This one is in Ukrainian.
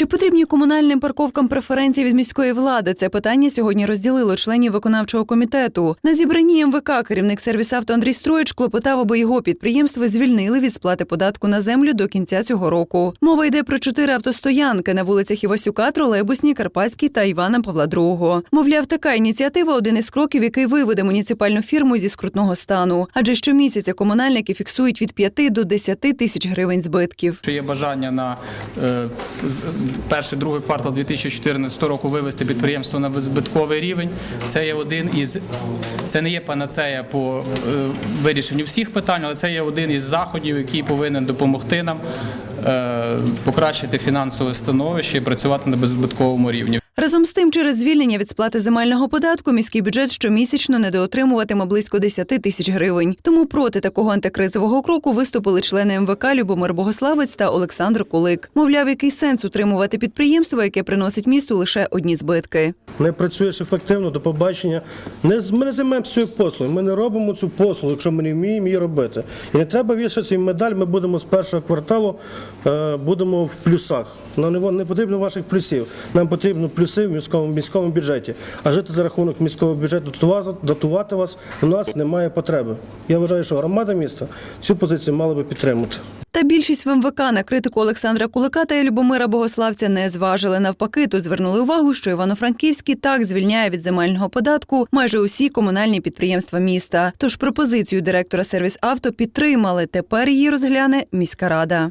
Чи потрібні комунальним парковкам преференції від міської влади? Це питання сьогодні розділило членів виконавчого комітету. На зібранні МВК керівник сервісавто Андрій Строїч клопотав, аби його підприємство звільнили від сплати податку на землю до кінця цього року. Мова йде про чотири автостоянки на вулицях Івасюка, Тролейбусній, Карпатській та Івана Павла II. Мовляв, така ініціатива один із кроків, який виведе муніципальну фірму зі скрутного стану. Адже щомісяця комунальники фіксують від 5 до 10 тисяч гривень збитків. Що є бажання на е, перший другий квартал 2014 року вивести підприємство на збитковий рівень. Це є один із це не є панацея по е, вирішенню всіх питань, але це є один із заходів, який повинен допомогти нам е, покращити фінансове становище і працювати на беззбитковому рівні. Разом з тим, через звільнення від сплати земельного податку міський бюджет щомісячно недоотримуватиме близько 10 тисяч гривень. Тому проти такого антикризового кроку виступили члени МВК Любомир Богославець та Олександр Кулик. Мовляв, який сенс утримувати підприємство, яке приносить місту лише одні збитки. не працюєш ефективно до побачення. Не, ми не займаємося цією послугою. Ми не робимо цю послугу, якщо ми не вміємо її робити. І не треба вішати медаль. Ми будемо з першого кварталу е, будемо в плюсах. Нам не, потрібно ваших плюсів. Нам потрібно плюси в міському міському бюджеті. А жити за рахунок міського бюджету дотувати, вас у нас немає потреби. Я вважаю, що громада міста цю позицію мала би підтримати. Та більшість в МВК на критику Олександра Кулика та Любомира Богославця не зважили. Навпаки, то звернули увагу, що Івано-Франківський так звільняє від земельного податку майже усі комунальні підприємства міста. Тож пропозицію директора сервіс авто підтримали. Тепер її розгляне міська рада.